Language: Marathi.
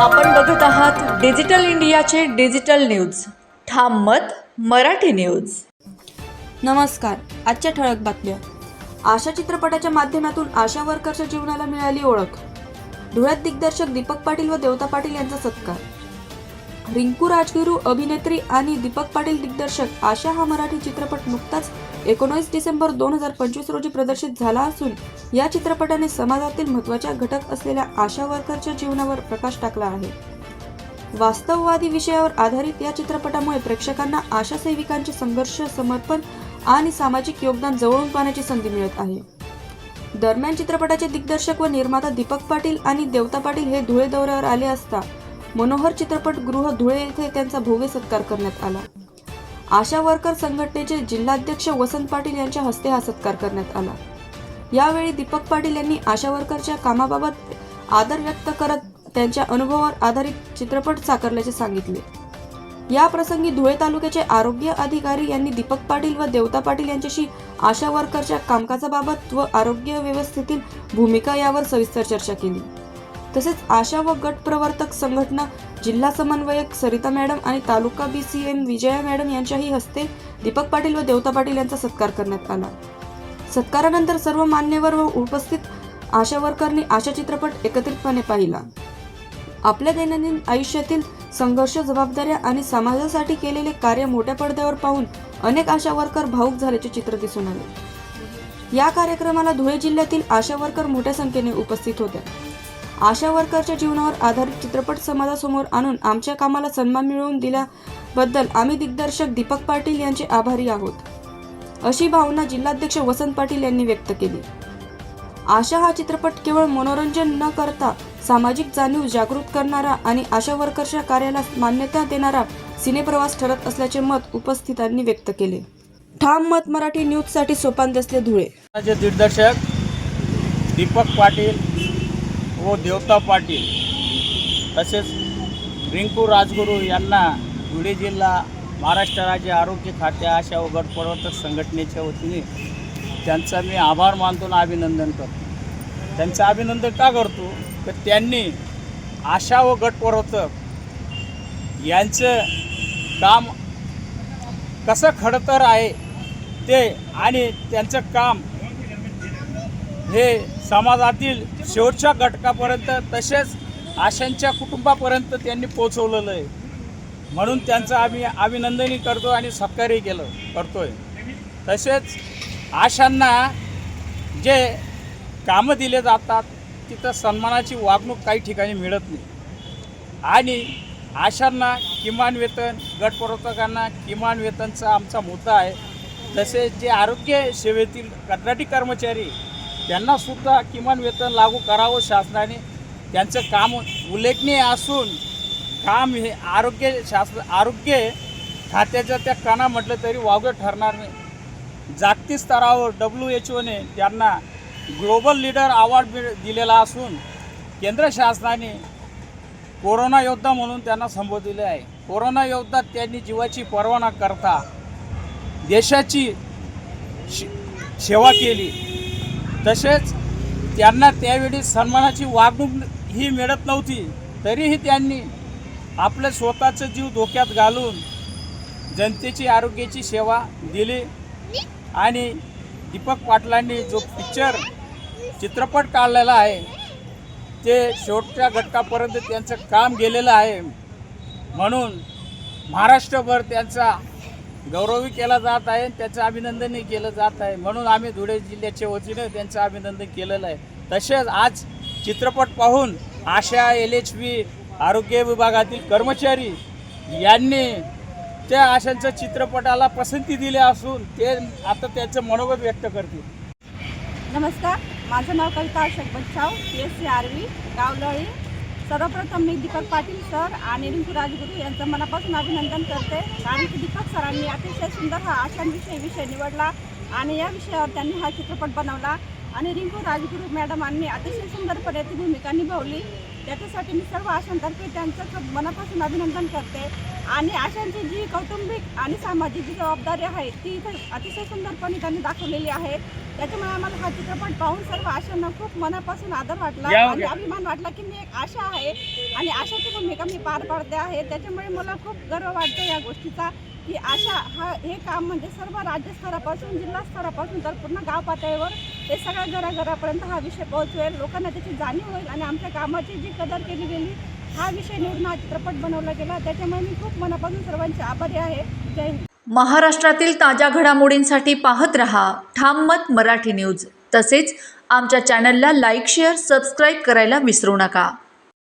आपण बघत आहात डिजिटल इंडियाचे डिजिटल न्यूज. ठाम मत मराठी न्यूज. नमस्कार आजच्या ठळक बातम्या. आशा चित्रपटाच्या माध्यमातून आशा वर्करच्या जीवनाला मिळाली ओळख. धुळ्यात दिग्दर्शक दीपक पाटील व देवता पाटील यांचा सत्कार. रिंकू राजगुरू अभिनेत्री आणि दीपक पाटील दिग्दर्शक. आशा हा मराठी चित्रपट नुकताच एकोणीस डिसेंबर दोन हजार पंचवीस रोजी प्रदर्शित झाला असून या चित्रपटाने समाजातील महत्त्वाच्या घटक असलेल्या आशा वर्करच्या जीवनावर प्रकाश टाकला आहे. वास्तववादी विषयावर आधारित या चित्रपटामुळे प्रेक्षकांना आशा सेविकांचे संघर्ष समर्पण आणि सामाजिक योगदान जवळून पाहण्याची संधी मिळत आहे. दरम्यान चित्रपटाचे दिग्दर्शक व निर्माता दीपक पाटील आणि देवता पाटील हे धुळे दौऱ्यावर आले असता मनोहर चित्रपटगृह धुळे येथे त्यांचा भव्य सत्कार करण्यात आला. आशा वर्कर संघटनेचे जिल्हाध्यक्ष वसंत पाटील यांच्या हस्ते हा सत्कार करण्यात आला. यावेळी दीपक पाटील यांनी आशा वर्करच्या कामाबाबत आदर व्यक्त करत त्यांच्या अनुभवावर आधारित चित्रपट साकारल्याचे सांगितले. या प्रसंगी धुळे तालुक्याचे आरोग्य अधिकारी यांनी दीपक पाटील व देवता पाटील यांच्याशी आशा वर्करच्या कामकाजाबाबत व आरोग्य व्यवस्थेतील भूमिका यावर सविस्तर चर्चा केली. तसेच आशा व गट प्रवर्तक संघटना जिल्हा समन्वयक सरिता मॅडम आणि तालुका B C M Vijaya madam यांच्याही हस्ते दीपक पाटील व देवता पाटील यांचा सत्कार करण्यात आला. सत्कारानंतर सर्व मान्यवर व उपस्थित आशा वर्करनी आशा चित्रपट एकत्रितपणे पाहिला. आपल्या दैनंदिन आयुष्यातील संघर्ष जबाबदाऱ्या आणि समाजासाठी केलेले कार्य मोठ्या पडद्यावर पाहून अनेक आशा वर्कर भाऊक झाल्याचे चित्र दिसून आले. या कार्यक्रमाला धुळे जिल्ह्यातील आशा वर्कर मोठ्या संख्येने उपस्थित होत्या. आशा वर्करच्या जीवनावर आधारित चित्रपट समाजासमोर आणून आमच्या कामाला सन्मान मिळवून दिल्याबद्दल आम्ही दिग्दर्शक दीपक पाटील यांचे आभारी आहोत. अशी भावना जिल्हाध्यक्ष वसंत पाटील यांनी व्यक्त केली. आशा हा चित्रपट केवळ मनोरंजन न करता सामाजिक जाणीव जागृत करणारा आणि आशा वर्करच्या कार्याला मान्यता देणारा सिनेप्रवास ठरत असल्याचे मत उपस्थितांनी व्यक्त केले. ठाम मत मराठी न्यूजसाठी सोपान दसले धुळे. दिग्दर्शक दीपक पाटील व देवता पाटील तसेच रिंकू राजगुरू यांना धुळे जिल्हा महाराष्ट्र राज्य आरोग्य खाते आशा व गट संघटनेच्या वतीने त्यांचा मी आभार मानतो आणि अभिनंदन करतो. त्यांचं अभिनंदन का करतो? तर त्यांनी आशा व गटप्रवर्तक यांचं काम कसं खडतर आहे ते आणि त्यांचं काम हे समाजातील शेवटच्या घटकापर्यंत तसेच आशांच्या कुटुंबापर्यंत त्यांनी पोचवलेलं आहे. म्हणून त्यांचं आम्ही अभिनंदनही करतो आणि सत्कारही केलं करतोय. तसेच आशांना जे कामं दिले जातात तिथं सन्मानाची वागणूक काही ठिकाणी मिळत नाही. आणि आशांना किमान वेतन गटप्रवर्तकांना किमान वेतनचा आमचा मुद्दा आहे. तसेच जे आरोग्य सेवेतील कंत्राटी कर्मचारी त्यांनासुद्धा किमान वेतन लागू करावं शासनाने. त्यांचं काम उल्लेखनीय असून काम हे आरोग्य शास्त्र आरोग्य खात्याच्या त्या कणा म्हटलं तरी वावगं ठरणार नाही. जागतिक स्तरावर डब्ल्यू एच ओने त्यांना ग्लोबल लीडर अवॉर्ड दिलेला असून केंद्र शासनाने कोरोना योद्धा म्हणून त्यांना संबोधिले आहे. कोरोना योद्धा त्यांनी जीवाची पर्वा न करता देशाची शे- सेवा केली. तसेच त्यांना त्यावेळी सन्मानाची वागणूक ही मिळत नव्हती तरीही त्यांनी आपलं स्वतःचं जीव धोक्यात घालून जनतेची आरोग्याची सेवा दिली. आणि दीपक पाटलांनी जो पिक्चर चित्रपट काढलेला आहे ते शेवटच्या घटकापर्यंत त्यांचं काम गेलेलं आहे. म्हणून महाराष्ट्रभर त्यांचा गौरवही केला जात आहे त्याचं अभिनंदनही केलं जात आहे. म्हणून आम्ही धुळे जिल्ह्याच्या वतीनं त्यांचं अभिनंदन केलेलं आहे. तसेच आज चित्रपट पाहून आशा एल एच व्ही आरोग्य विभागातील कर्मचारी यांनी त्या आशांच्या चित्रपटाला पसंती दिली असून ते आता त्याचं मनोगत व्यक्त करतील. नमस्कार. माझं नाव Kavita Ashok Bachchav P S C RV गावलळी. सर्वप्रथम मी दीपक पाटील सर आणि रिंकू राजगुरू यांचं मनापासून अभिनंदन करते. कारण की दीपक सरांनी अतिशय सुंदर हा आशांविषयी विषय निवडला आणि या विषयावर त्यांनी हा चित्रपट बनवला. आणि रिंकू राजगुरू मॅडमांनी अतिशय सुंदरपणे ती भूमिका निभावली. त्याच्यासाठी मी सर्व आशांतर्फे त्यांचं मनापासून अभिनंदन करते. आणि आशांची जी कौटुंबिक आणि सामाजिक जी जबाबदारी आहे ती इथं अतिशय सुंदरपणे त्यांनी दाखवलेली आहे. त्याच्यामुळे आम्हाला हा चित्रपट पाहून सर्व आशांना खूप मनापासून आदर वाटला आणि. अभिमान वाटला की मी एक आशा आहे आणि आशाची भूमिका मी पार पाडते आहे. त्याच्यामुळे मला खूप गर्व वाटतो या गोष्टीचा की आशा हा हे काम म्हणजे सर्व राज्यस्तरापासून जिल्हा स्तरापासून तर पूर्ण गाव पातळीवर हे सगळ्या घराघरापर्यंत हा विषय पोहोचवेल लोकांना त्याची जाणीव होईल आणि आमच्या कामाची जी कदर केली गेली हा विषय निवडून हा चित्रपट बनवला गेला. त्याच्यामुळे मी खूप मनापासून सर्वांची आभारी आहे. जय हिंद. महाराष्ट्रातील ताज्या घडामोडींसाठी पाहत रहा ठाम मत मराठी न्यूज. तसेच आमच्या चॅनलला लाईक शेअर सबस्क्राईब करायला विसरू नका.